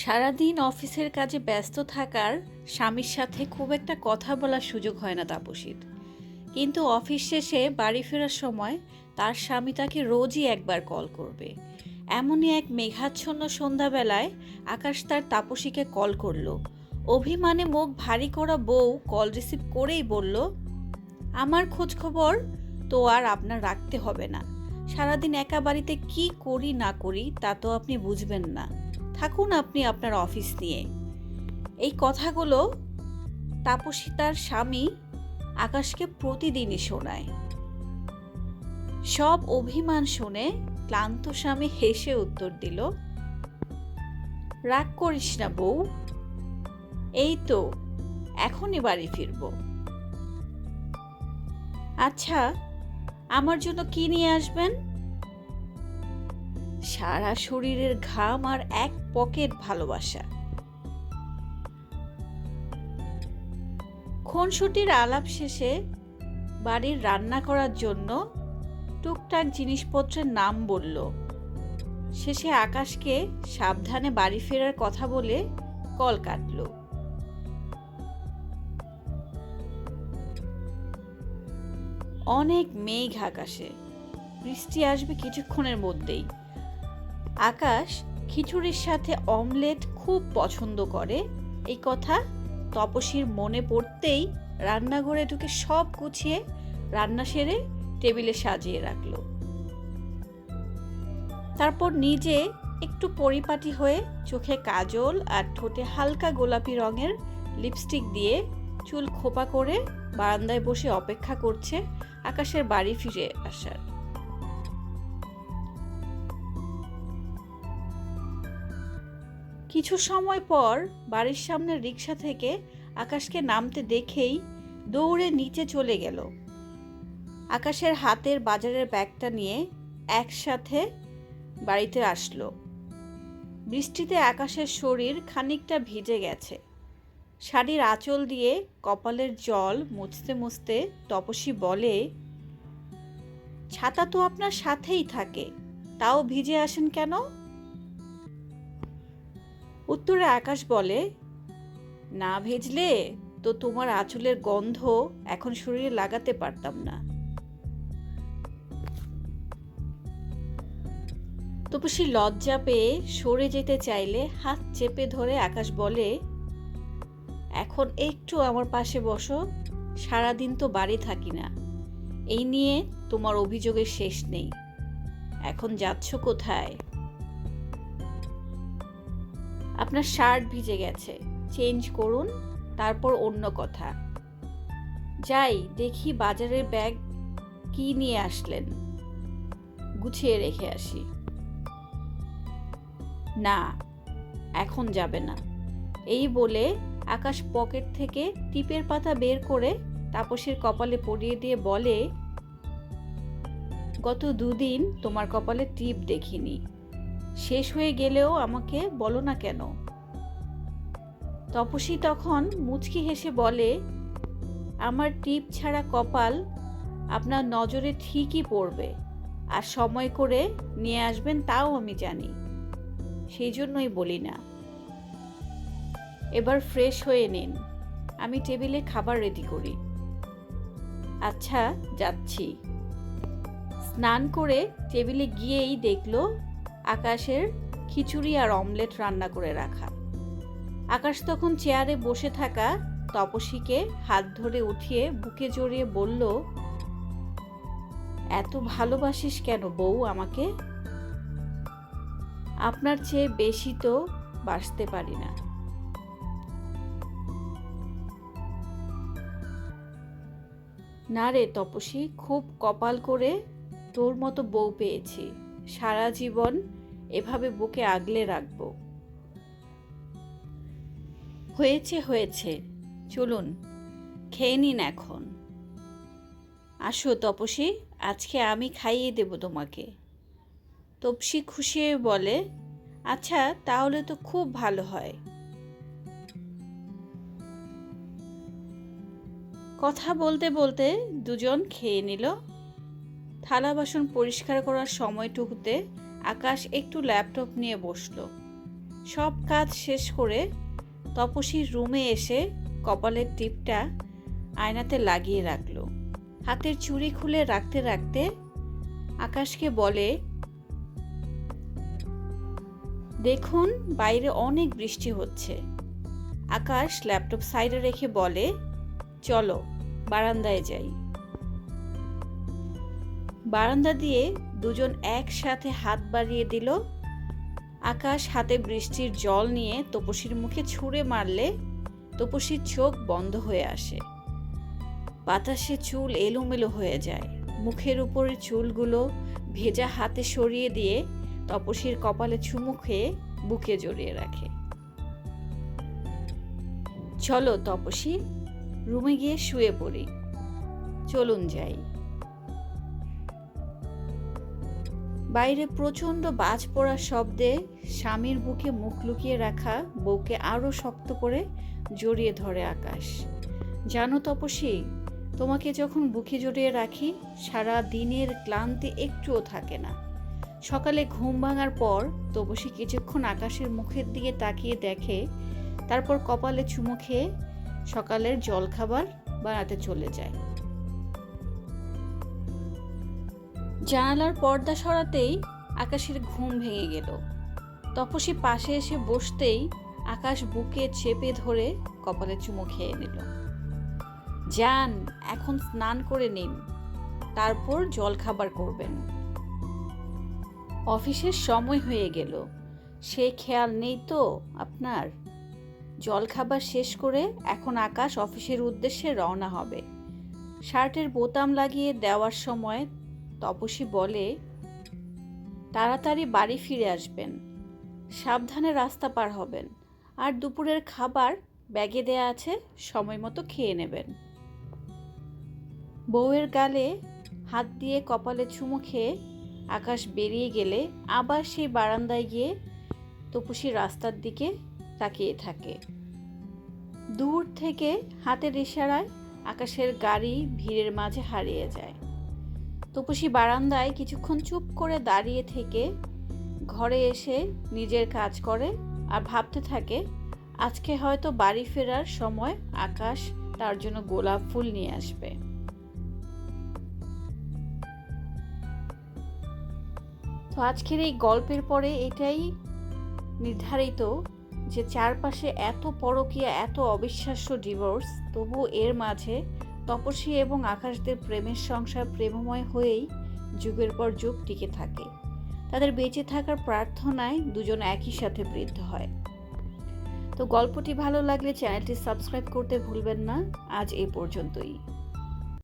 সারাদিন অফিসের কাজে ব্যস্ত থাকার স্বামীর সাথে খুব একটা কথা বলার সুযোগ হয় না তাপসীর। কিন্তু অফিস শেষে বাড়ি ফেরার সময় তার স্বামী তাকে রোজই একবার কল করবে। এমনই এক মেঘাচ্ছন্ন সন্ধ্যাবেলায় আকাশ তার তাপসীকে কল করল। অভিমানে মুখ ভারী করা বউ কল রিসিভ করেই বলল, আমার খোঁজ খবর তো আর আপনার রাখতে হবে না। সারাদিন একা বাড়িতে কি করি না করি তা তো আপনি বুঝবেন না। থাকুন আপনি আপনার অফিস নিয়ে। এই কথাগুলো তাপসী তার স্বামী আকাশকে প্রতিদিনই শোনায়। সব অভিমান শুনে ক্লান্ত স্বামী হেসে উত্তর দিল, রাগ করিস না বউ। এই তো, এখনই বাড়ি ফিরব। আচ্ছা আমার জন্য কি নিয়ে আসবেন? সারা শরীরের ঘাম আর এক পকেট ভালোবাসা। খুনসুটির আলাপ শেষে বাড়ির রান্না করার জন্য টুকটাক জিনিসপত্রের নাম বলল। শেষে আকাশকে সাবধানে বাড়ি ফেরার কথা বলে কল কাটল। অনেক মেঘ আকাশে। বৃষ্টি আসবে কিছুক্ষণের মধ্যেই। আকাশ খিচুড়ির সাথে অমলেট খুব পছন্দ করে। এই কথা তপসীর মনে পড়তেই রান্নাঘরে ঢুকে সব গুছিয়ে রান্না সেরে টেবিলে সাজিয়ে রাখল। তারপর নিজে একটু পরিপাটি হয়ে চোখে কাজল আর ঠোঁটে হালকা গোলাপি রঙের লিপস্টিক দিয়ে চুল খোপা করে বারান্দায় বসে অপেক্ষা করছে আকাশের বাড়ি ফিরে আসার। কিছু সময় পর বাড়ির সামনের রিক্সা থেকে আকাশকে নামতে দেখেই দৌড়ে নিচে চলে গেল। আকাশের হাতের বাজারের ব্যাগটা নিয়ে একসাথে বাড়িতে আসলো। বৃষ্টিতে আকাশের শরীর খানিকটা ভিজে গেছে। শাড়ির আঁচল দিয়ে কপালের জল মুছতে মুছতে তপসী বলে, ছাতা তো আপনার সাথেই থাকে, তাও ভিজে আসেন কেন? উত্তরে আকাশ বলে, না ভেজলে তো তোমার আঁচলের গন্ধ এখন শরীরে লাগাতে পারতাম না। তপসী লজ্জা পেয়ে সরে যেতে চাইলে হাত চেপে ধরে আকাশ বলে, এখন একটু আমার পাশে বসো, সারাদিন তো বাড়ি থাকি না। এই নিয়ে তোমার অভিযোগের শেষ নেই। এখন যাচ্ছ কোথায়? আপনার শার্ট ভিজে গেছে। চেঞ্জ করুন, তারপর অন্য কথা। যাই, দেখি বাজারের ব্যাগ কি নিয়ে আসলেন। গুছিয়ে রেখে আসি। না, এখন যাবে না। এই বলে আকাশ পকেট থেকে টিপের পাতা বের করে তাপসের কপালে পরিয়ে দিয়ে বলে, গত দুদিন তোমার কপালে টিপ দেখিনি। শেষ হয়ে গেলেও আমাকে বলো না কেন। তপসী তখন মুচকি হেসে বলে, আমার টিপ ছাড়া কপাল আপনার নজরে ঠিকই পড়বে, আর সময় করে নিয়ে আসবেন তাও আমি জানি। সেই জন্যই বলি না। এবার ফ্রেশ হয়ে নিন, আমি টেবিলে খাবার রেডি করি। আচ্ছা যাচ্ছি। স্নান করে টেবিলে গিয়েই দেখল আকাশের খিচুড়ি আর অমলেট রান্না করে রাখা। আকাশ তখন চেয়ারে বসে থাকা তপসীকে হাত ধরে উঠিয়ে বুকে জড়িয়ে বলল, এত ভালোবাসিস কেন বউ আমাকে? আপনার চেয়ে বেশি তো বাসতে পারি না। না রে তপসী খুব কপাল করে তোর মতো বউ পেয়েছি। সারা জীবন এভাবে বুকে আগলে রাখব। হয়েছে হয়েছে। চলুন, খেয়ে নিন এখন। আসো তপসী আজকে আমি খাইয়ে দেব তোমাকে। তপসী খুশি বলে আচ্ছা তাহলে তো খুব ভালো হয়। কথা বলতে বলতে দুজন খেয়ে নিল। থালা বাসন পরিষ্কার করার সময়টুকুতে আকাশ একটু ল্যাপটপ নিয়ে বসল। সব কাজ শেষ করে তপসীর রুমে এসে কপালের টিপটা আয়নাতে লাগিয়ে রাখল। হাতের চুড়ি খুলে রাখতে রাখতে আকাশকে বলে, দেখুন, বাইরে অনেক বৃষ্টি হচ্ছে। আকাশ ল্যাপটপ সাইডে রেখে বলে, চলো, বারান্দায় যাই। বারান্দা দিয়ে দুজন একসাথে হাত বাড়িয়ে দিল। আকাশ হাতে বৃষ্টির জল নিয়ে তপসীর মুখে ছুঁড়ে মারলে তপসীর চোখ বন্ধ হয়ে আসে। বাতাসে চুল এলোমেলো হয়ে যায়। মুখের উপরের চুলগুলো ভেজা হাতে সরিয়ে দিয়ে তপসীর কপালে চুমু খেয়ে বুকে জড়িয়ে রাখে। চলো তপসী রুমে গিয়ে শুয়ে পড়ি। চলুন যাই। বাইরে প্রচণ্ড বাজ পড়ার শব্দে স্বামীর বুকে মুখ লুকিয়ে রাখা বউকে আরও শক্ত করে জড়িয়ে ধরে আকাশ। জানো তপসী তোমাকে যখন বুকে জড়িয়ে রাখি, সারা দিনের ক্লান্তি একটুও থাকে না। সকালে ঘুম ভাঙার পর তপসী কিছুক্ষণ আকাশের মুখের দিকে তাকিয়ে দেখে, তারপর কপালে চুমু খেয়ে সকালের জলখাবার বানাতে চলে যায়। জানালার পর্দা সরাতেই আকাশের ঘুম ভেঙে গেল। তপসী পাশে এসে বসতেই আকাশ বুকে চেপে ধরে কপালে চুমু খেয়ে নিল। যান, এখন স্নান করে নিন। তারপর জলখাবার করবেন। অফিসের সময় হয়ে গেল। সে খেয়াল নেই তো আপনার। জলখাবার শেষ করে এখন আকাশ অফিসের উদ্দেশ্যে রওনা হবে। শার্টের বোতাম লাগিয়ে দেওয়ার সময় তপসী বলে, তাড়াতাড়ি বাড়ি ফিরে আসবেন। সাবধানে রাস্তা পার হবেন। আর দুপুরের খাবার ব্যাগে দেয়া আছে, সময় মতো খেয়ে নেবেন। বউয়ের গালে হাত দিয়ে কপালে চুমু খেয়ে আকাশ বেরিয়ে গেলে আবার সেই বারান্দায় গিয়ে তপসী রাস্তার দিকে তাকিয়ে থাকে। দূর থেকে হাতের ইশারায় আকাশের গাড়ি ভিড়ের মাঝে হারিয়ে যায়। তপসী বারান্দায় কিছুক্ষণ চুপ করে দাঁড়িয়ে থেকে ঘরে এসে নিজের কাজ করে আর ভাবতে থাকে, আজকে হয়তো বাড়ি ফেরার সময় আকাশ তার জন্য গোলাপ ফুল নিয়ে আসবে। তো আজকের এই গল্পের পরে এটাই নির্ধারিত যে চারপাশে এত পরকীয়া, এত অবিশ্বাস্য ডিভোর্স তবু এর মাঝে তপস্বী এবং আকাশদের প্রেমের সংসার প্রেমময় হয়েই যুগের পর যুগ টিকে থাকে। তাদের বেঁচে থাকার প্রার্থনায় দুজন একই সাথে বৃদ্ধ হয়। তো গল্পটি ভালো লাগলে চ্যানেলটি সাবস্ক্রাইব করতে ভুলবেন না। আজ এই পর্যন্তই।